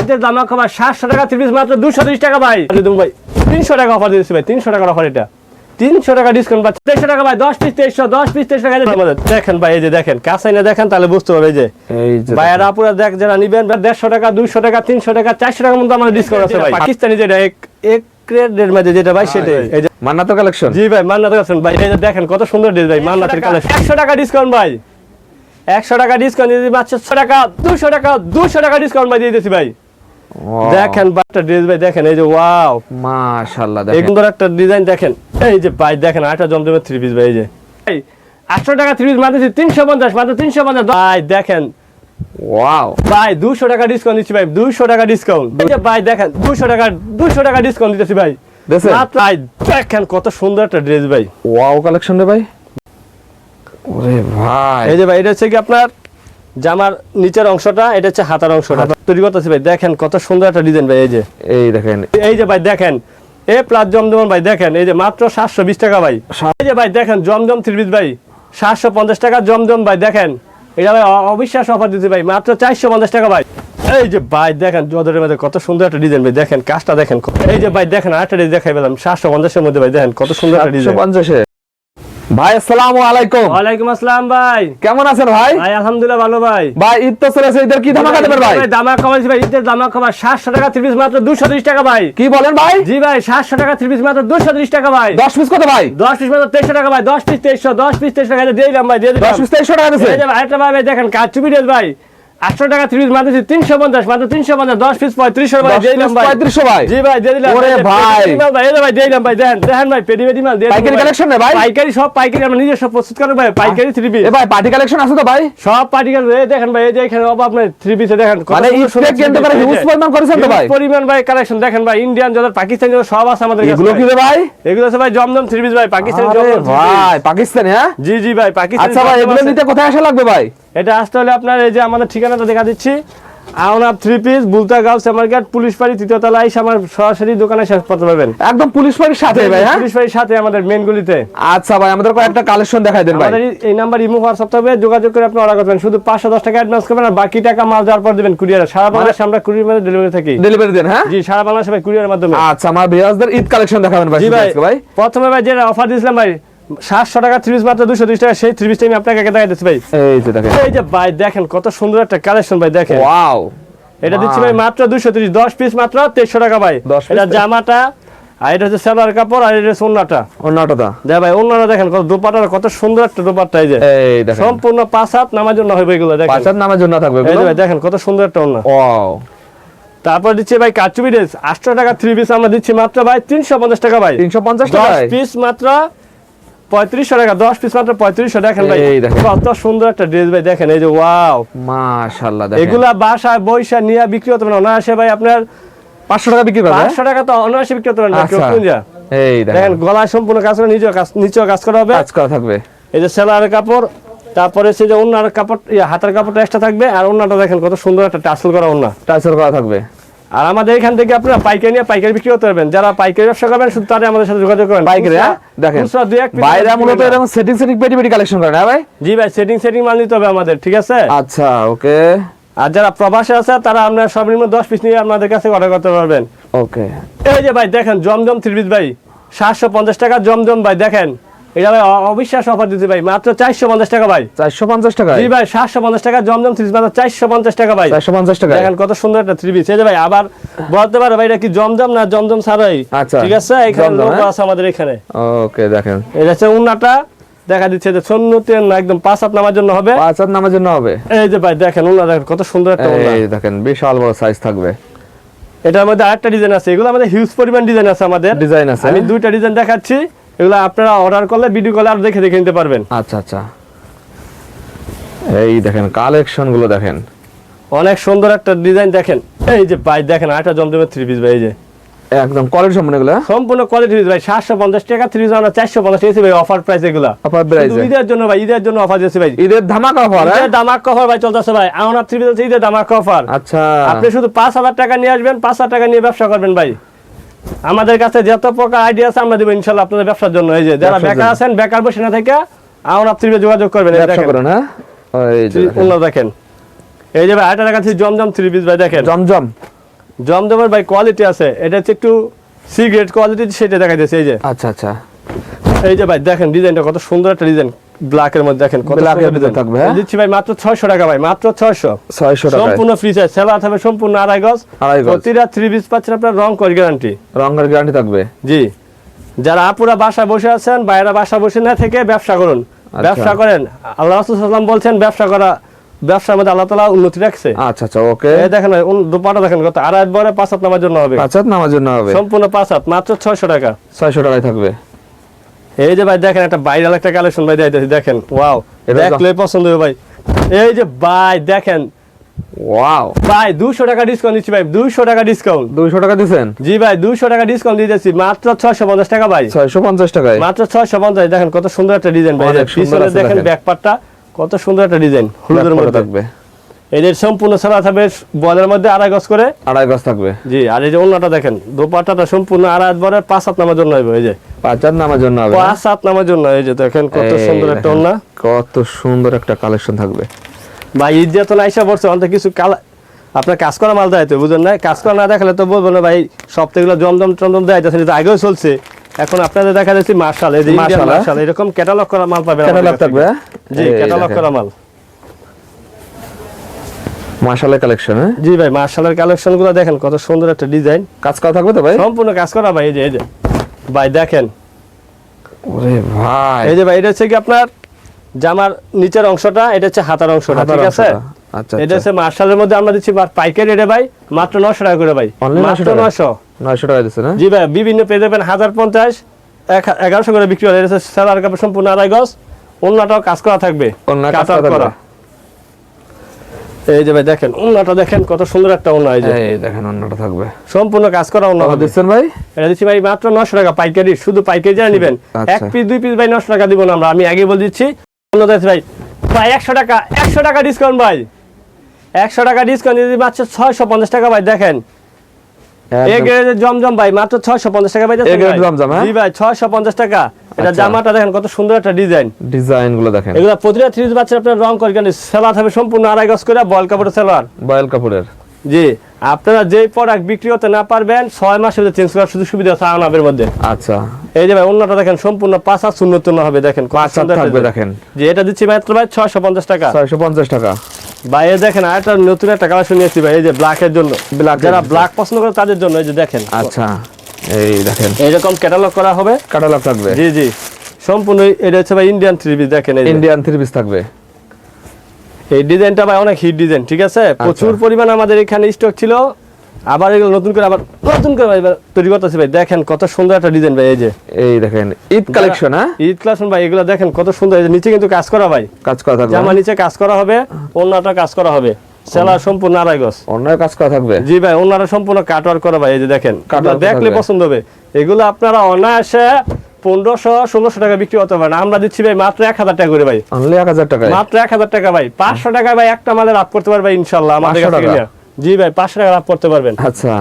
ঈদের দাম খাবার সাতশো টাকা তিরিশ মাত্র দুশো তিরিশ টাকা ভাই। ভাই তিনশো টাকা অফার দিয়েছি ভাই তিনশো টাকার অফার এটা। তিনশো টাকা ডিসকাউন্ট পাচ্ছে। তেইশশো টাকা ভাই দশ পিস তেইশশো দশ পিস তেইশশো টাকা দেখেন ভাই এই যে দেখেন কাছে না দেখেন তাহলে বুঝতে পারবে যে। এই যে ভাইয়ারা আপুরা দেখ যারা নিবেন দেড়শো টাকা দুইশো টাকা তিনশো টাকা চারশো টাকার মধ্যে আমাদের ডিসকাউন্ট আছে ভাই। পাকিস্তানি যেটা এক এক যেটা ভাই সেটাই। এই যে মান্নাতো কালেকশন জি ভাই মান্নাত আছেন ভাই এই যে দেখেন কত সুন্দর ড্রেস ভাই মান্নাতের কালেকশন একশো টাকা ডিসকাউন্ট ভাই। একশো টাকা ডিসকাউন্ট দিয়ে দিচ্ছি পাঁচশো টাকা দুশো টাকা দুশো টাকা ডিসকাউন্ট ভাই দিয়ে দিচ্ছি ভাই। দেখেন বাচ্চা ড্রেস ভাই দেখেন এই যে ওয়াও মাশাআল্লাহ দেখেন। সুন্দর একটা ডিজাইন দেখেন। এই যে ভাই দেখেন আটটা জমজমের থ্রি পিস ভাই এই যে। এই আটশো টাকা থ্রি পিস মাত্র তিনশো পঞ্চাশ মাত্র তিনশো পঞ্চাশ। ভাই দেখেন। ওয়াও ভাই দুশো টাকা ডিসকাউন্ট দিচ্ছি ভাই দুশো টাকা ডিসকাউন্ট ভাই দেখেন দুশো টাকা দুশো টাকা ডিসকাউন্ট দিতেছি ভাই। ভাই দেখেন কত সুন্দর একটা ড্রেস ভাই। ওয়াও কালেকশন রে ভাই। ওরে ভাই। এই যে ভাই এটা হচ্ছে কি আপনার জামার নিচের অংশটা এটা হচ্ছে হাতার অংশটা। তৈরি করতেছি ভাই দেখেন কত সুন্দর একটা ডিজাইন ভাই এই যে। এই দেখেন। এই যে ভাই দেখেন। এ প্লাস জমজম ভাই দেখেন এই যে মাত্র সাতশো বিশ টাকা ভাই। এই যে ভাই দেখেন জমজম থ্রি পিস ভাই। সাতশো পঞ্চাশ টাকা জমজম ভাই দেখেন। এটা ভাই অবিশ্বাস অফার দিতে ভাই মাত্র চারশো পঞ্চাশ টাকা ভাই। এই যে ভাই দেখেন জদের মধ্যে কত সুন্দর একটা ডিজাইন ভাই দেখেন কাজটা দেখেন। এই যে ভাই দেখেন আরেকটা দেখাই পেলাম সাতশো পঞ্চাশের মধ্যে ভাই দেখেন কত সুন্দর একটা ডিজাইন 750 ভাই আসসালাম আলাইকুম। ওয়ালাইকুম আসসালাম ভাই। কেমন আছেন ভাই? ভাই আলহামদুলিল্লাহ ভালো ভাই। ভাই ঈদ তো চলেছে ঈদের কি ধামাকা দেবেন ভাই? ধামাকা কমাইছি ভাই ঈদের ধামাকা খাবার সাতশো টাকা ত্রিশ মাত্র দুশো ত্রিশ টাকা ভাই। কি বলেন ভাই? জি ভাই সাতশো টাকা ত্রিশ মাত্র দুশো ত্রিশ টাকা ভাই। 10 পিস কত ভাই? দশ পিস মাত্র তেইশশো টাকা ভাই দশ পিস তেইশশো দশ পিস 2300 টাকা দিয়ে দিলাম ভাই দিয়ে দিলাম। 10 পিস 2300 টাকা দিয়েছে। এই যে ভাই, এটা ভাই দেখেন কাজ চুপি ড্রেস ভাই। আটশো টাকা ত্রিশ মাত্র তিনশো পঞ্চাশ মাত্র তিনশো পঞ্চাশ দশ পিস পঁয়ত্রিশশো ভাই 10 দিয়ে পিস দিলাম ভাই। 3500 ভাই। জি ভাই দিয়ে দিলাম। ভাই। ভাই ভাই দিলাম ভাই দেখেন দেখেন ভাই পেটি পেটি মাল দিয়ে পাইকারি। কালেকশন ভাই? পাইকারি সব পাইকারি আমরা নিজস্ব প্রস্তুত করেন ভাই পাইকারি থ্রি পিস ভাই পার্টি কালেকশন আছে তো ভাই? সব পার্টিকাল এই দেখেন ভাই এই যে এখানে নাই থ্রি পিসে দেখেন মানে three piece, হিউজ পরিমাণ করেছেন তো ভাই। পরিমাণ ভাই কালেকশন দেখেন ভাই ইন্ডিয়ান যাদের পাকিস্তানি যাদের সব আছে আমাদের এগুলো কি ভাই। এগুলো আছে ভাই জমজম থ্রি পিস ভাই পাকিস্তানি জমজম ভাই পাকিস্তানি হ্যাঁ? জি জি ভাই পাকিস্তানি আচ্ছা ভাই এগুলো নিতে কোথায় আসা লাগবে ভাই? এটা আসতে হলে আপনার এই যে আমাদের ঠিকানাটা দেখা দিচ্ছি। আওনাপ থ্রি পিস বুলতা গার্লস মার্কেট পুলিশ বাড়ি তৃতীয় তলা এসে আমার সরাসরি দোকানে করতে পারবেন একদম পুলিশ বাড়ির সাথে ভাই হ্যাঁ? পুলিশ বাড়ির সাথে আমাদের মেন গুলিতে। আচ্ছা ভাই আমাদের কয়েকটা কালেকশন দেখাই দেন ভাই। আমাদের এই- নাম্বার ইমো হোয়াটসঅ্যাপ হবে যোগাযোগ করে আপনি অর্ডার করবেন। শুধু পাঁচশো দশ টাকা অ্যাডভান্স করবেন আর বাকি টাকা মাল দেওয়ার পর দেবেন কুরিয়ারে সারা বাংলাদেশে আমরা কুরিয়ার মাধ্যমে ডেলিভারি থাকি। ডেলিভারি দেন হ্যাঁ? জি সারা বাংলাদেশে ভাই কুরিয়ারের মাধ্যমে। আচ্ছা আমার ভিউয়ার্সদের ঈদ কালেকশন দেখাবেন ভাই জি ভাই ভাই। প্রথমে ভাই যে অফার দিয়েছিলাম ভাই সাতশো টাকা মাত্র দুশো ত্রিশ টাকা সেই আমি আপনাকে আগে দেখাই দিচ্ছি ভাই এই যে দেখেন। এই যে ভাই দেখেন কত সুন্দর একটা কালেকশন ভাই দেখেন। ওয়াও এটা দিচ্ছি ভাই মাত্র দুশো ত্রিশ দশ পিস মাত্র তেইশশো টাকা ভাই। এটা জামাটা আর এটা হচ্ছে সালোয়ার কাপড় আর এটা হচ্ছে দেখ ভাই দেখেন কত দোপাটা কত সুন্দর একটা এই যে। এই দেখেন। সম্পূর্ণ পাঁচ হাত নামার জন্য হবে এগুলো দেখেন। পাঁচার নামের জন্য থাকবে এই ভাই দেখেন কত সুন্দর একটা ওন্না। ওয়াও তারপর দিচ্ছি ভাই কাচুবি ড্রেস আটশো টাকা থ্রি পিস আমরা দিচ্ছি মাত্র ভাই তিনশো পঞ্চাশ টাকা ভাই। 350 দশ টাকায়? পিস মাত্র পঁয়ত্রিশশো টাকা দশ পিস মাত্র পঁয়ত্রিশশো দেখেন ভাই। কত সুন্দর একটা ড্রেস ভাই দেখেন এই যে ওয়াও মাশাআল্লাহ এগুলা বাসায় বৈশা নিয়ে বিক্রি হতে পারে অনায়াসে ভাই আপনার 500 টাকা বিক্রি করবে? পাঁচশো টাকা তো অনায়াসে বিক্রি হতে পারে না আচ্ছা। এই দেখেন। গলায় সম্পূর্ণ কাজ করে নিজেও কাজ নিচেও কাজ করা হবে। কাজ করা থাকবে। এই যে সেলারের কাপড় তারপরে সে যে অন্যার কাপড় হাতের কাপড়টা এক্সট্রা থাকবে। আর অন্যটা দেখেন কত সুন্দর একটা টাসল করা অন্য টাইসর করা থাকবে। আর আমাদের এখান থেকে আপনারা পাইকারি নিয়ে পাইকারি বিক্রি করতে পারবেন। যারা পাইকারি ব্যবসা করবেন শুধু তারা আমাদের সাথে যোগাযোগ করেন পাইকারি হ্যাঁ? দেখেন। খুচরা দুই এক বাইরে মূলত এরকম সেটিং সেটিং পেটি পেটি কালেকশন করেন হ্যাঁ ভাই? জি ভাই সেটিং সেটিং মাল নিতে হবে আমাদের ঠিক আছে? আচ্ছা ওকে। আর যারা প্রবাসে আছে তারা আপনার সর্বনিম্ন দশ পিস নিয়ে আপনাদের কাছে অর্ডার করতে পারবেন। ওকে। এই যে ভাই দেখেন জমজম থ্রি পিস ভাই সাতশো পঞ্চাশ টাকা জমজম ভাই দেখেন। এটা ভাই অবিশ্বাস অফার দিতে ভাই। মাত্র চারশো পঞ্চাশ টাকা ভাই। 450 টাকা? জি ভাই সাতশো পঞ্চাশ টাকা জমজম থ্রি মাত্র চারশো পঞ্চাশ টাকা ভাই। 450 টাকা দেখেন কত সুন্দর একটা থ্রি পিস এই যে ভাই আবার বলতে পারে ভাই এটা কি জমজম না জমজম ছাড়াই আচ্ছা, ঠিক আছে? এখানে লোগো হ্যাঁ? আছে আমাদের এখানে। ওকে দেখেন। এটা হচ্ছে উন্নাটা। দেখা দিচ্ছে যে না একদম পাঁচ হাত নামার জন্য হবে। পাঁচার নামের জন্য হবে? এই যে ভাই দেখেন দেখেন কত সুন্দর একটা এই দেখেন বিশাল বড় সাইজ থাকবে। এটার মধ্যে আরেকটা ডিজাইন আছে। এগুলো আমাদের হিউজ পরিমাণ ডিজাইন আছে আমাদের। ডিজাইন আছে আমি দুইটা ডিজাইন দেখাচ্ছি। এগুলো আপনারা অর্ডার করলে ভিডিও কলে আর দেখে দেখে নিতে পারবেন। আচ্ছা আচ্ছা। এই দেখেন কালেকশনগুলো দেখেন। অনেক সুন্দর একটা ডিজাইন দেখেন। এই যে ভাই দেখেন আরেকটা জমজমের থ্রি পিস ভাই এই যে। একদম কোয়ালিটি সম্পূর্ণ এগুলো? সম্পূর্ণ কোয়ালিটি ভাই সাতশো পঞ্চাশ টাকা থ্রি আমরা চারশো পঞ্চাশ টাকা ভাই অফার প্রাইস এগুলো। অফার প্রাইস ঈদের জন্য ভাই ঈদের জন্য অফার দিয়েছে ভাই। ঈদের ধামাকা অফার ঈদের দামাক অফার ভাই চলতেছে ভাই। আমার থ্রি পিস ঈদের ধামাকা অফার আচ্ছা। আপনি শুধু পাঁচ হাজার টাকা নিয়ে আসবেন পাঁচ হাজার টাকা নিয়ে ব্যবসা করবেন ভাই। আমাদের কাছে যত প্রকার আইডিয়া আছে আমরা দেবো ইনশাল্লাহ আপনাদের ব্যবসার জন্য। এই যে যারা বেকার। আছেন বেকার বসে না থেকে আমার থ্রি যোগাযোগ করবেন। দেখেন। হ্যাঁ? এই যে দেখেন। এই যে ভাই আরেকটা দেখাচ্ছি জমজম থ্রি পিস ভাই দেখেন। জমজম। জমজমের ভাই কোয়ালিটি আছে। এটা হচ্ছে একটু সিগারেট কোয়ালিটি সেটা দেখা যাচ্ছে এই যে। আচ্ছা আচ্ছা। এই যে ভাই দেখেন ডিজাইনটা কত সুন্দর একটা ডিজাইন ব্ল্যাকের মধ্যে দেখেন কত সুন্দর ভিতরে থাকবে, হ্যাঁ? দিচ্ছি ভাই মাত্র ছয়শো টাকা ভাই মাত্র ছয়শো। ছয়শো টাকা সম্পূর্ণ ফ্রি সাইজ সেলার থাকবে সম্পূর্ণ আড়াই গজ। আড়াই গজ। প্রতিটা থ্রি পিস পাচ্ছেন আপনার রং কর গ্যারান্টি রঙের গ্যারান্টি থাকবে। জি। যারা আপুরা বাসায় বসে আছেন বাইরে বাসা বসে না থেকে ব্যবসা করুন। আচ্ছা। ব্যবসা করেন। আল্লাহ রাসুলাম বলছেন ব্যবসা করা ব্যবসার মধ্যে আল্লাহ তালা উন্নতি রাখছে। আচ্ছা আচ্ছা ওকে। এই দেখেন ভাই, দুপাটা দেখেন কত। আড়াই বরে পাঁচ হাত নামার জন্য হবে। পাঁচ হাত নামার জন্য হবে। সম্পূর্ণ পাঁচ হাত মাত্র ছয়শো টাকা। ছয়শো টাকায় থাকবে। এই যে ভাই দেখেন একটা বাইরাল একটা কালেকশন ভাই দিতেছি দেখেন। ওয়াও দেখলে পছন্দ হবে ভাই। এই যে ভাই দেখেন। ওয়াও ভাই দুশো টাকা ডিসকাউন্ট দিচ্ছি ভাই দুশো টাকা ডিসকাউন্ট দুইশো টাকা দিচ্ছেন জি ভাই দুশো টাকা ডিসকাউন্ট দিতেছি মাত্র ছয়শো পঞ্চাশ টাকা ভাই। ছয়শো পঞ্চাশ টাকায়? মাত্র ছয়শো পঞ্চাশ দেখেন কত সুন্দর একটা ডিজাইন ভাই। পিছনে দেখেন দেখেন। ব্যাক পার্টটা কত সুন্দর একটা ডিজাইন হলুদের মধ্যে। থাকবে। এদের সম্পূর্ণ ছাড়া থাকবে বলের মধ্যে আড়াই গজ করে। আড়াই গজ থাকবে। জি আর এই যে অন্যটা দেখেন দোপাট্টাটা সম্পূর্ণ আড়াই বরের পাঁচ হাত নামার জন্য হবে এই যে। পাঁচ হাত নামার জন্য হবে পাঁচ হাত নামার জন্য এই যে দেখেন কত সুন্দর একটা অন্য কত সুন্দর একটা কালেকশন থাকবে। ভাই ঈদ যেহেতু আইসা পড়ছে অন্ত কিছু কালা আপনার কাজ করা মাল দেয় তো বুঝলেন না কাজ করা না দেখালে তো বলব না ভাই সপ্তাহগুলো জমজম টমজম দেয় যাচ্ছে আগেও চলছে। এখন আপনাদের দেখা যাচ্ছে মার্শাল এই যে মার্শাল, হ্যাঁ? এরকম ক্যাটালগ করা মাল পাবেন ক্যাটালগ থাকবে হ্যাঁ? জি ক্যাটালগ করা মাল। মাশালের কালেকশন হ্যাঁ? জি ভাই দেখেন কত সুন্দর একটা ডিজাইন কাজ করা থাকবে তো ভাই? সম্পূর্ণ কাজ করা ভাই এই যে এই যে। ভাই দেখেন। ওরে ভাই। এই যে ভাই এটা হচ্ছে কি আপনার জামার নিচের অংশটা এটা হচ্ছে হাতার অংশটা ঠিক আছে? আচ্ছা এটা আচ্ছা। হচ্ছে মার্শালের মধ্যে আমরা দিচ্ছি পাইকারি রেটে ভাই মাত্র নশো টাকা করে ভাই। 900 মাত্র টাকা? দিচ্ছে না জি ভাই বিভিন্ন পেয়ে যাবেন হাজার পঞ্চাশ এক এগারোশো করে বিক্রি হয় এটা হচ্ছে কাপড় সম্পূর্ণ আড়াই গজ। অন্যটাও কাজ করা থাকবে। কাজ করা করা। থাকবে। এই যে ভাই দেখেন অন্যটা দেখেন কত সুন্দর একটা অন্য এই যে। এই দেখেন অন্যটা থাকবে। সম্পূর্ণ কাজ করা অন্য দিচ্ছেন ভাই? এটা দিচ্ছি ভাই মাত্র নশো টাকা পাইকারি শুধু পাইকারি যারা নেবেন। আচ্ছা। এক পিস দুই পিস ভাই নশো টাকা দিব না আমরা আমি আগে বলে দিচ্ছি। অন্য দিচ্ছি ভাই ভাই একশো টাকা একশো টাকা ডিসকাউন্ট ভাই। একশো টাকা ডিসকাউন্ট দিয়ে দিই মাত্র ছয়শো পঞ্চাশ টাকা ভাই দেখেন। এ গ্রেডের জমজম ভাই মাত্র ছয়শো পঞ্চাশ টাকা ভাই। জমজম, হ্যাঁ? জি ভাই ছয়শো পঞ্চাশ টাকা। এটা আচ্ছা। জামাটা দেখেন কত সুন্দর একটা ডিজাইন। ডিজাইনগুলো দেখেন। এগুলো প্রতিটা থ্রি বাচ্চার আপনার রং করে কেন সেলার হবে সম্পূর্ণ আড়াই গজ করে বল কাপড়ের সেলার বয়েল কাপড়ের। জি আপনারা যেই প্রোডাক্ট বিক্রি হতে না পারবেন ছয় মাসের ভিতরে চেঞ্জ করার সুযোগ সুবিধা আছে আনাবের মধ্যে। আচ্ছা। এই যে ভাই অন্যটা দেখেন সম্পূর্ণ পাঁচ হাত শূন্য হবে দেখেন পাঁচ সুন্দর থাকবে দেখেন। যে এটা দিচ্ছি মাত্র ভাই ছয়শো পঞ্চাশ টাকা। ছয়শো পঞ্চাশ টাকা। ভাই দেখেন আর একটা নতুন একটা কালেকশন নিয়েছি ভাই এই যে ব্ল্যাকের জন্য। এর যারা ব্ল্যাক পছন্দ করে তাদের জন্য এই যে দেখেন। আচ্ছা। এই দেখেন। এইরকম ক্যাটালগ করা হবে? কাটালগ থাকবে। জি জি। সম্পূর্ণ এটা হচ্ছে ভাই ইন্ডিয়ান থ্রি পিস দেখেন ইন্ডিয়ান থ্রি পিস থাকবে। এই ডিজাইনটা ভাই অনেক হিট ডিজাইন ঠিক আছে? আচ্ছা। প্রচুর পরিমাণ আমাদের এখানে স্টক ছিল। আবার এগুলো নতুন করে আবার নতুন করে ভাই তৈরি করতেছি ভাই। দেখেন কত সুন্দর একটা ডিজাইন ভাই এই যে। এই দেখেন ঈদ কালেকশন হ্যাঁ? ঈদ ক্লাসন ভাই এগুলো দেখেন কত সুন্দর। নিচে কিন্তু কাজ করা ভাই। কাজ করা থাকবে জামা নিচে কাজ করা হবে অন্যটা কাজ করা হবে। সম্পূর্ণ আড়াই গজ। অন্য কাজ করা থাকবে? জি ভাই ওনারা সম্পূর্ণ কাটওয়ার করা ভাই এই যে দেখেন। দেখলে পছন্দ হবে। এগুলো আপনারা অনায়াসে পনেরোশো ষোলোশো টাকা বিক্রি হতে পারেন। আমরা দিচ্ছি ভাই মাত্র এক হাজার টাকা করে ভাই। অনলি এক হাজার টাকায়? মাত্র এক হাজার টাকা ভাই। পাঁচশো টাকা ভাই একটা মালে লাভ করতে পারবে ইনশাল্লাহ আমাদের 500 কাছ থেকে। টাকা? নিয়ে। জি ভাই পাঁচশো টাকা লাভ করতে পারবেন। আচ্ছা।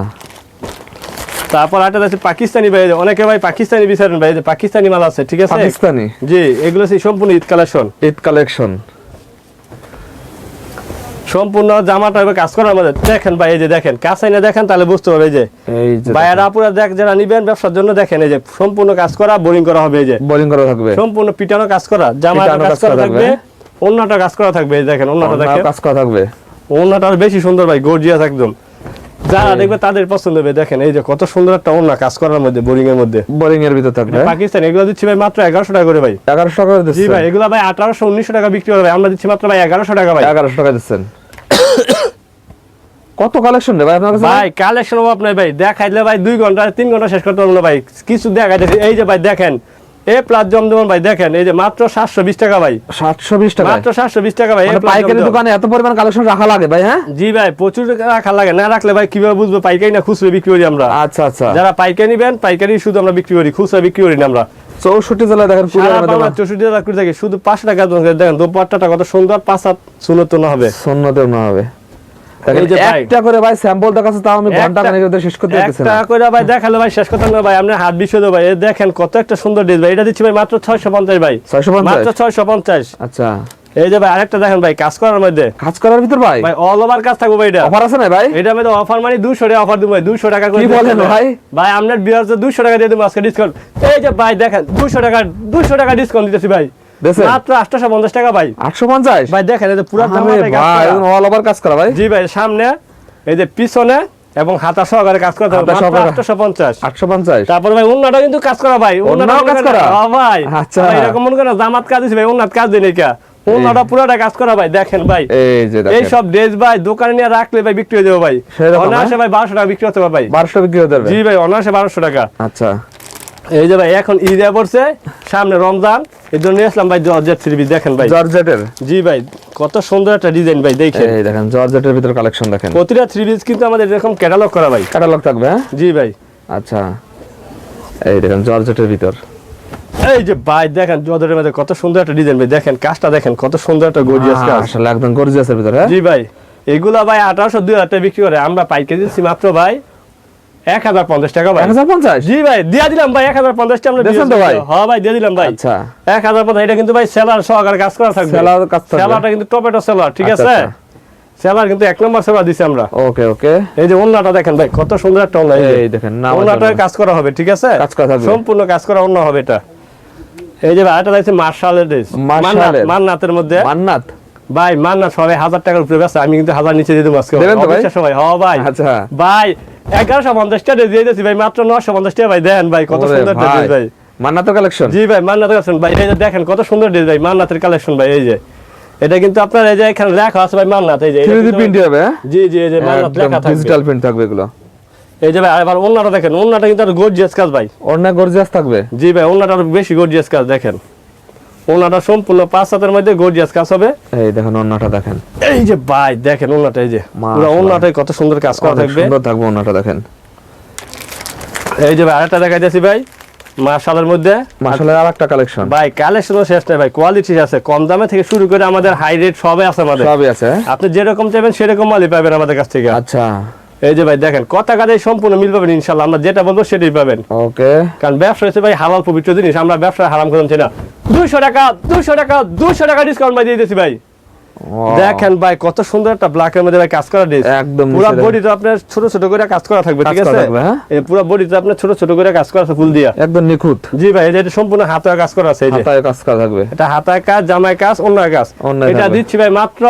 তারপর একটা আছে পাকিস্তানি ভাই অনেকে ভাই পাকিস্তানি বিচারেন ভাই পাকিস্তানি মাল আছে ঠিক আছে? পাকিস্তানি? জি এগুলো হচ্ছে সম্পূর্ণ ঈদ কালেকশন ঈদ কালেকশন সম্পূর্ণ জামাটা কাজ করার মধ্যে। দেখেন ভাই এই যে দেখেন কাছে না দেখেন তাহলে বুঝতে পারবে এই যে। এই যে আপুরা দেখ যারা নিবেন ব্যবসার জন্য দেখেন এই যে সম্পূর্ণ কাজ করা বোরিং করা হবে এই যে। বোলিং করা থাকবে। সম্পূর্ণ পিটানো কাজ করা জামাটা কাজ করা থাকবে। অন্যটা কাজ করা থাকবে দেখেন অন্যটা দেখেন। কাজ করা থাকবে। আরও বেশি সুন্দর ভাই গর্জিয়াস একদম। যারা দেখবে তাদের পছন্দ হবে দেখেন এই যে কত সুন্দর একটা ওড়না কাজ করার মধ্যে বোরিং এর মধ্যে। বোলিং এর ভিতর থাকবে। পাকিস্তান এগুলো দিচ্ছি ভাই মাত্র এগারোশো টাকা করে ভাই। এগারোশো টাকা করে জি দিচ্ছেন। ভাই এগুলো ভাই আঠারোশো উনিশশো টাকা বিক্রি হবে আমরা দিচ্ছি মাত্র ভাই এগারোশো টাকা ভাই। এগারোশো টাকা দিচ্ছেন। কত কালেকশন রে ভাই আপনার কাছে? ভাই কালেকশন নাই ভাই। দেখাইলে ভাই দুই ঘণ্টা তিন ঘণ্টা শেষ করতে পারব না ভাই। কিছু দেখাইতেছি। এই যে ভাই দেখেন। এ প্লাস জমজমন ভাই দেখেন। এই যে মাত্র সাতশো বিশ টাকা ভাই। সাতশো বিশ টাকা মাত্র সাতশো বিশ টাকা ভাই মানে পাইকারি দোকানে এত পরিমাণ কালেকশন রাখা লাগে ভাই হ্যাঁ? জি ভাই প্রচুর রাখা লাগে। না রাখলে ভাই কীভাবে বুঝব? পাইকারি না খুচরো বিক্রি করি আমরা। আচ্ছা আচ্ছা। যারা পাইকারি নিবেন পাইকারি শুধু আমরা বিক্রি করি খুচরা বিক্রি করি না আমরা। চৌষট্টি জেলা দেখেন চৌষট্টি জেলা করে থাকি শুধু পাঁচ টাকা দেখেন দোপাট্টাটা কত সুন্দর পাঁচ হাত শূন্য না হবে। সন্ন্যতেও না হবে। শূন্য তো ভাই। একটা করে ভাই স্যাম্পল দেখাচ্ছে তাও আমি ঘণ্টা একটা- শেষ করতে পারতেছি একটা না করে ভাই দেখালে ভাই শেষ কথা না ভাই আপনি হাত বিষয় ভাই। দেখেন কত একটা সুন্দর ডিস ভাই এটা দিচ্ছি ভাই মাত্র ছয়শো পঞ্চাশ ভাই। 650? মাত্র ছয়শো পঞ্চাশ। আচ্ছা। এই যে ভাই আরেকটা দেখেন ভাই কাজ করার মধ্যে। কাজ করার ভিতর ভাই? ভাই অল ওভার কাজ থাকব ভাই এটা। অফার আছে না ভাই? এটা মধ্যে অফার মানে দুশো টাকা অফার দিব ভাই দুশো টাকা করে কি বলেন ভাই? ভাই আপনার বিয়ার দুশো টাকা দিয়ে দেবো আজকে ডিসকাউন্ট এই যে ভাই দেখেন দুশো টাকা দুশো টাকা ডিসকাউন্ট দিতেছি ভাই? মাত্র আটশোশো পঞ্চাশ টাকা ভাই। আটশো পঞ্চাশ ভাই দেখেন এই যে পুরো ভাই অল ওভার কাজ করা ভাই? জি ভাই সামনে এই যে পিছনে এবং হাতা সহকারে কাজ করতে হবে হাতা সহকারে। পঞ্চাশ আটশো পঞ্চাশ তারপর ভাই অন্যটা কিন্তু কাজ করা ভাই। অন্যটাও কাজ করা? ভাই। আচ্ছা। এরকম মনে করেন জামাত কাজ দিছি ভাই অন্যাত কাজ দিই কা অন্যটা পুরোটা কাজ করা ভাই দেখেন ভাই। এই যে এই সব ড্রেস ভাই দোকানে নিয়ে রাখলে ভাই বিক্রি হয়ে যাবে ভাই। অনায়াসে ভাই বারোশো টাকা বিক্রি হতে হবে ভাই। বারোশো বিক্রি হতে পারবে জি ভাই অনায়াসে বারোশো টাকা। আচ্ছা। এই যে ভাই এখন ঈদ পড়ছে সামনে রমজান এই জন্য নিয়ে আসলাম ভাই জর্জেট থ্রি দেখেন ভাই। জর্জেটের? জি ভাই কত সুন্দর একটা ডিজাইন ভাই দেখেন। এই দেখেন জর্জেটের ভিতর কালেকশন দেখেন। প্রতিটা থ্রি পিস কিন্তু আমাদের এরকম ক্যাটালগ করা ভাই। ক্যাটালগ থাকবে হ্যাঁ? জি ভাই। আচ্ছা। এই দেখেন জর্জেটের ভিতর। এই যে ভাই দেখেন জর্জেটের মধ্যে কত সুন্দর একটা ডিজাইন ভাই। দেখেন কাজটা দেখেন কত সুন্দর একটা গর্জিয়াস কাজ। আসলে একদম গর্জিয়াসের ভিতর হ্যাঁ? জি ভাই। এগুলা ভাই আঠারোশো দুই হাজার টাকা বিক্রি করে। আমরা পাইকারি দিচ্ছি মাত্র ভাই এক হাজার পঞ্চাশ টাকা ভাই। এক হাজার পঞ্চাশ? জি ভাই দিয়ে দিলাম ভাই এক হাজার পঞ্চাশটা আমরা দিয়েছেন তো ভাই? হ্যাঁ ভাই দিয়ে দিলাম ভাই। আচ্ছা। এক হাজার পঞ্চাশ এটা কিন্তু ভাই সেলার সহকারে কাজ করা থাকবে। সেলার কাজ থাকবে। সেলারটা কিন্তু টমেটো সেলার ঠিক আচ্ছা, আছে? আচ্ছা। সেলার কিন্তু এক নম্বর সেলার দিছি আমরা। ওকে ওকে। এই যে অন্যটা দেখেন ভাই কত সুন্দর একটা অন্য এই দেখেন অন্যটা কাজ করা হবে ঠিক আছে? কাজ করা। সম্পূর্ণ কাজ করা অন্য হবে এটা। এই যে ভাই এটা দেখছি মার্শালের ড্রেস মার্শালের। মান্নাতের মধ্যে। মান্নাত। ভাই সবাই হাজার টাকার উপরে ব্যস্ত আমি কিন্তু হাজার নিচে দিয়ে দেবো আজকে। দেবেন তো ভাই? অবিশ্বাস্য হ ভাই। আচ্ছা। ভাই এগারোশো পঞ্চাশ টাকা দিয়ে দিয়েছি ভাই মাত্র নশো পঞ্চাশ টাকা ভাই দেন ভাই কত সুন্দর। ড্রেস ভাই। মান্নাতের কালেকশন জি ভাই মান্নাতের কালেকশন ভাই এই যে দেখেন কত সুন্দর ড্রেস ভাই মান্নাতের কালেকশন ভাই এই যে। এটা কিন্তু আপনার এই যে এখানে লেখা আছে ভাই মান্নাত এই যে। থ্রি প্রিন্ট হবে হ্যাঁ? জি জি এই যে মান্নাত লেখা থাকবে। ডিজিটাল প্রিন্ট থাকবে এগুলো। এই যে ভাই আবার অন্যটা দেখেন অন্যটা কিন্তু আর গর্জিয়াস কাজ ভাই। গর্জিয়াস থাকবে? জি ভাই আরও বেশি গর্জিয়াস কাজ দেখেন। সম্পূর্ণ পাঁচ হাতের মধ্যে গর্জিয়াস কাজ হবে। এই দেখেন দেখেন। এই যে ভাই দেখেন এই যে। পুরো। কত সুন্দর কাজ করা থাকবে। সুন্দর থাকবে দেখেন। এই যে ভাই আরেকটা দেখা যাচ্ছে ভাই মার্শালের মধ্যে। মাসালে আর একটা কালেকশন ভাই কালেকশনও শেষ নেই ভাই কোয়ালিটি আছে। কম দামে থেকে শুরু করে আমাদের হাই রেট সবই আছে আমাদের। সবই আছে? আপনি যেরকম চাইবেন সেরকম মালই পাবেন আমাদের কাছ থেকে। আচ্ছা। এই যে ভাই দেখেন কথা কাজে সম্পূর্ণ মিল পাবেন ইনশাল্লাহ আমরা যেটা বলব সেটাই পাবেন। ওকে কারণ ব্যবসা হচ্ছে ভাই হালাল পবিত্র জিনিস আমরা ব্যবসা হারাম না? দুইশো টাকা দুইশো টাকা দুইশো টাকা ডিসকাউন্ট ভাই দিয়ে দিয়েছি ভাই। দেখেন ভাই কত সুন্দর একটা ব্ল্যাকের মধ্যে ভাই কাজ করা ড্রেস একদম পুরো আপনার ছোট ছোট করে কাজ করা থাকবে ঠিক আছে? হ্যাঁ? এই পুরো বডি তো আপনার ছোট ছোট করে কাজ করা আছে ফুল দিয়া। একদম নিখুঁত। জি ভাই এটা সম্পূর্ণ হাতে কাজ করা আছে এই যে। হাতায় কাজ করা থাকবে। এটা হাতায় কাজ জামায় কাজ অন্য কাজ। এটা দিচ্ছি ভাই মাত্র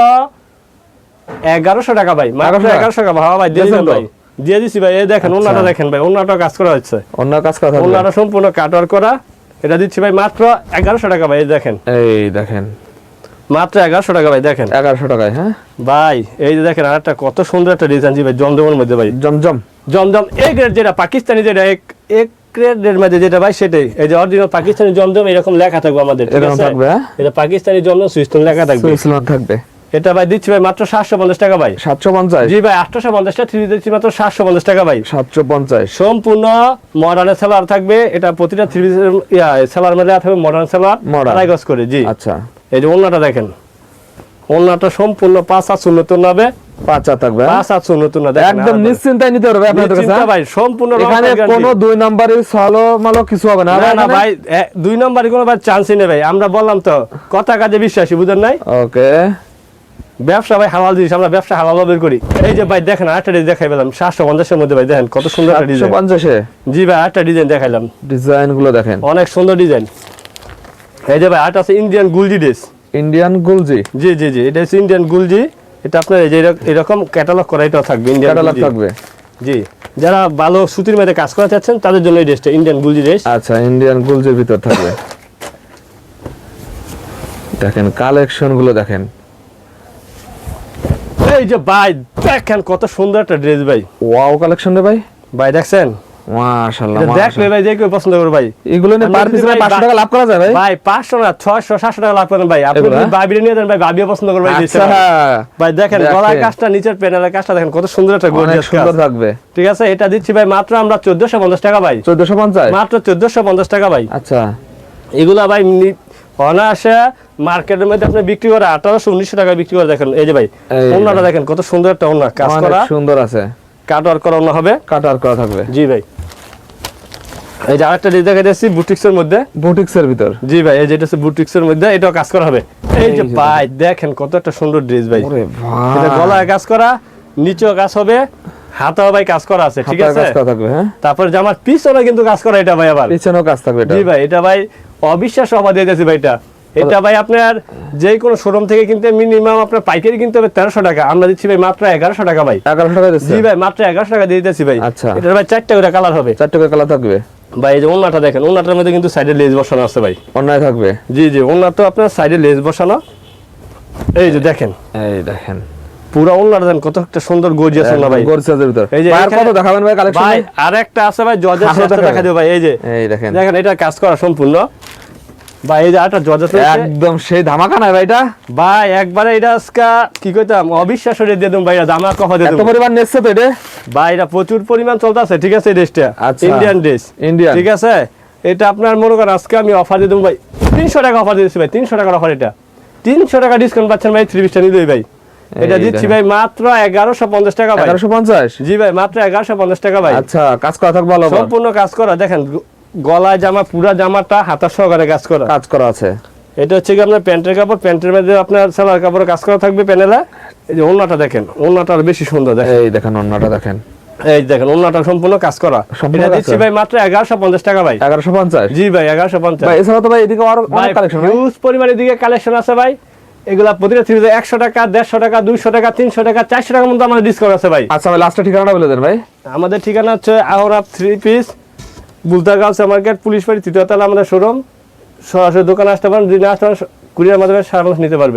এগারোশো টাকা ভাই মাত্র এগারোশো টাকা? হ্যাঁ ভাই দিয়ে দিয়েছেন ভাই। দিয়ে দিছি ভাই এই দেখেন আচ্ছা। অন্যটা দেখেন ভাই অন্যটা কাজ করা হচ্ছে। অন্য কাজ করা অন্যটা সম্পূর্ণ কাটওয়ার করা। এটা দিচ্ছি ভাই মাত্র এগারোশো টাকা ভাই দেখেন। এই দেখেন। মাত্র এগারোশো টাকা ভাই দেখেন। এগারোশো টাকায় হ্যাঁ? ভাই এই যে দেখেন আর একটা কত সুন্দর একটা ডিজাইন জি ভাই জমজমের মধ্যে ভাই। জমজম। জমজম এ গ্রেড যেটা পাকিস্তানি যেটা এক এক গ্রেডের মধ্যে যেটা ভাই সেটাই। এই যে অরিজিনাল পাকিস্তানি জমজম এরকম লেখা থাকবে আমাদের এরকম? থাকবে হ্যাঁ? এটা পাকিস্তানি জমজম সুইস্টন লেখা থাকবে। সুইসলাম থাকবে। এটা ভাই দিচ্ছি ভাই মাত্র সাতশো পঞ্চাশ টাকা ভাই। সাতশো পঞ্চাশ? জি ভাই আটশোশো পঞ্চাশটা থ্রি দিচ্ছি মাত্র সাতশো পঞ্চাশ টাকা ভাই। সাতশো পঞ্চাশ। সম্পূর্ণ মডার্নের সেলার থাকবে। এটা প্রতিটা থ্রি সেলার মধ্যে থাকবে মডার্ন সেলার। আড়াই গজ করে জি। আচ্ছা। এই যে ওনাটা দেখেন। ওনাটা সম্পূর্ণ পাঁচ হাত শূন্য পাঁচা থাকবে হ্যাঁ? শূন্য দেখেন একদম। নিশ্চিন্তায় নিতে পারবে আপনাদের কাছে নিশ্চিন্তে হ্যাঁ? ভাই সম্পূর্ণ এখানে। কোনো দুই নাম্বারের সালো মালো কিছু হবে না। না না ভাই দুই নম্বরে কোনো ভাই চান্সই নেই ভাই। আমরা বললাম তো কথা কাজে বিশ্বাসী বুঝেন নাই? ওকে ব্যবসা ভাই হালাল জিনিস আমরা ব্যবসা হালাল বের করি। এই যে ভাই দেখেন আরেকটা ডিজাইন দেখাই পেলাম সাতশো পঞ্চাশের মধ্যে ভাই দেখেন কত সুন্দর একটা ডিজাইন পঞ্চাশে? জি ভাই আরেকটা ডিজাইন দেখাইলাম। ডিজাইনগুলো দেখেন। অনেক সুন্দর ডিজাইন এই যে ভাই আরেকটা আছে ইন্ডিয়ান গুলজি ড্রেস ইন্ডিয়ান গুলজি জি জি জি এটা হচ্ছে ইন্ডিয়ান গুলজি এটা আপনার এই যে এরকম ক্যাটালগ করা এটাও থাকবে ইন্ডিয়ান ক্যাটালগ থাকবে। জি যারা ভালো সুতির মধ্যে কাজ করা চাচ্ছেন তাদের জন্য এই ড্রেসটা ইন্ডিয়ান গুলজি ড্রেস আচ্ছা ইন্ডিয়ান গুলজির ভিতর থাকবে। দেখেন কালেকশনগুলো দেখেন। এই যে ভাই দেখেন কত সুন্দর একটা ড্রেস ভাই। ওয়াও কালেকশন রে ভাই। ভাই দেখছেন? মাশাআল্লাহ এটা দেখলে ভাই যে কেউ পছন্দ করবে ভাই। এগুলো নিয়ে পার যদি 500 টাকা লাভ করা যায় ভাই? ভাই পাঁচশো না ছয়শো সাতশো টাকা লাভ করেন ভাই। আপনি এগুলো, যদি? ভাবিরে নিয়ে দেন ভাই ভাবিও পছন্দ করবে এই আচ্ছা। ভাই। দেখেন দেখেন। গলার কাজটা নিচের প্যানেলের কাজটা দেখেন কত সুন্দর একটা গর্জিয়াস সুন্দর থাকবে। ঠিক আছে এটা দিচ্ছি ভাই মাত্র আমরা চোদ্দশো পঞ্চাশ টাকা ভাই। 1450 মাত্র চোদ্দশো পঞ্চাশ টাকা ভাই। আচ্ছা। এগুলা ভাই অনায়াসে মার্কেটের মধ্যে আপনি বিক্রি করে আঠারোশো উনিশশো টাকা বিক্রি করে দেখেন। এই যে ভাই ওনাটা দেখেন কত সুন্দর একটা ওনা কাজ করা। সুন্দর আছে। করা ওনা হবে। কাটার করা থাকবে। জি ভাই। এই যে আরেকটা ড্রেস দেখা যাচ্ছি বুটিক্সের মধ্যে। বুটিক্সের ভিতর। জি ভাই এই যেটা হচ্ছে বুটিক্সের মধ্যে এটাও কাজ করা হবে। এই যে ভাই দেখেন কত একটা সুন্দর ড্রেস ভাই। এটা গলায় কাজ করা নিচেও কাজ হবে হাতাও ভাই কাজ করা আছে ঠিক আছে? থাকবে তারপর জামার পিছনে কিন্তু কাজ করা এটা ভাই আবার। পিছনেও কাজ থাকবে এটা। জি ভাই এটা ভাই অবিশ্বাস অফার দিয়ে দিয়েছি ভাই এটা। এটা ভাই আপনার যে কোনো শোরুম থেকে কিনতে মিনিমাম আপনার পাইকারি কিনতে হবে তেরোশো টাকা। আমরা দিচ্ছি ভাই মাত্র এগারোশো টাকা ভাই। এগারোশো টাকা দিচ্ছে জি ভাই মাত্র এগারোশো টাকা দিয়ে দিতেছি ভাই। আচ্ছা। এটার ভাই চারটা করে কালার হবে। চারটে করে কালার থাকবে? ভাই এই যে ওনাটা দেখেন ওনাটার মধ্যে কিন্তু সাইডে লেজ বসানো আছে ভাই। অন্যায় থাকবে? জি জি ওনার তো আপনার সাইডে লেজ বসানো। এই যে দেখেন। এই দেখেন। পুরো ওনাটা দেখেন কত একটা সুন্দর গর্জিয়াস ওনা ভাই। গর্জিয়াসের ভিতর। এই যে আর কত দেখাবেন ভাই কালেকশন ভাই আরেকটা আছে ভাই জর্জেট আরও দেখা দেবো ভাই এই যে। এই দেখেন। দেখেন এটা কাজ করা সম্পূর্ণ। ভাই এই যে আরেকটা জর্জেট একদম সেই ধামাকা নাই ভাই এটা ভাই একবারে এটা আজকে কি কইতাম অবিশ্বাস হয়ে দিয়ে দেবো ভাই এটা কফা দিয়ে এত পরিমাণ নেচ্ছে তো এটা? ভাই এটা প্রচুর পরিমাণ চলতেছে ঠিক আছে এই ড্রেসটা। ইন্ডিয়ান ড্রেস ইন্ডিয়ান ঠিক আছে? এটা আপনার মনে করেন আজকে আমি অফার দিয়ে দেবো ভাই তিনশো টাকা অফার দিয়েছি ভাই তিনশো টাকার অফার এটা। তিনশো টাকা ডিসকাউন্ট পাচ্ছেন ভাই থ্রি পিসটা নিয়ে ভাই। এটা দিচ্ছি ভাই মাত্র এগারোশো পঞ্চাশ টাকা ভাই। এগারোশো পঞ্চাশ? জি ভাই মাত্র এগারোশো পঞ্চাশ টাকা ভাই। আচ্ছা কাজ করা থাকবে সম্পূর্ণ কাজ করা দেখেন গলায় জামা পুরা জামাটা হাতার সহকারে কাজ করা। কাজ করা আছে। এটা হচ্ছে কি আপনার প্যান্টের কাপড়? প্যান্টের মধ্যে আপনার সালোয়ার কাপড়ে কাজ করা থাকবে প্যানেলে। এই যে ওন্নাটা দেখেন ওন্নাটা আরও বেশি সুন্দর দেখেন। এই দেখেন অন্যটা দেখেন। এই দেখেন ওন্নাটা সম্পূর্ণ কাজ করা। এটা দিচ্ছি ভাই মাত্র এগারোশো পঞ্চাশ টাকা ভাই। এগারোশো পঞ্চাশ? জি ভাই এগারোশো পঞ্চাশ। ভাই এছাড়া তো ভাই এদিকে আরও অনেক কালেকশন হিউজ পরিমাণে দিকে কালেকশন আছে ভাই। এগুলা প্রতিটা থ্রিতে একশো টাকা দেড়শো টাকা দুইশো টাকা তিনশো টাকা চারশো টাকার মধ্যে আমাদের ডিসকাউন্ট আছে ভাই। আচ্ছা ভাই লাস্টের ঠিকানাটা বলে দেন ভাই। আমাদের ঠিকানা হচ্ছে আহরা three piece Bultagaon market, police বাড়ি, তৃতীয় তালা আমাদের শোরুম সরাসরি দোকানে আসতে পারেন, যদি না আসতে পারেন, কুরিয়ার মাধ্যমে সারা নিতে পারবে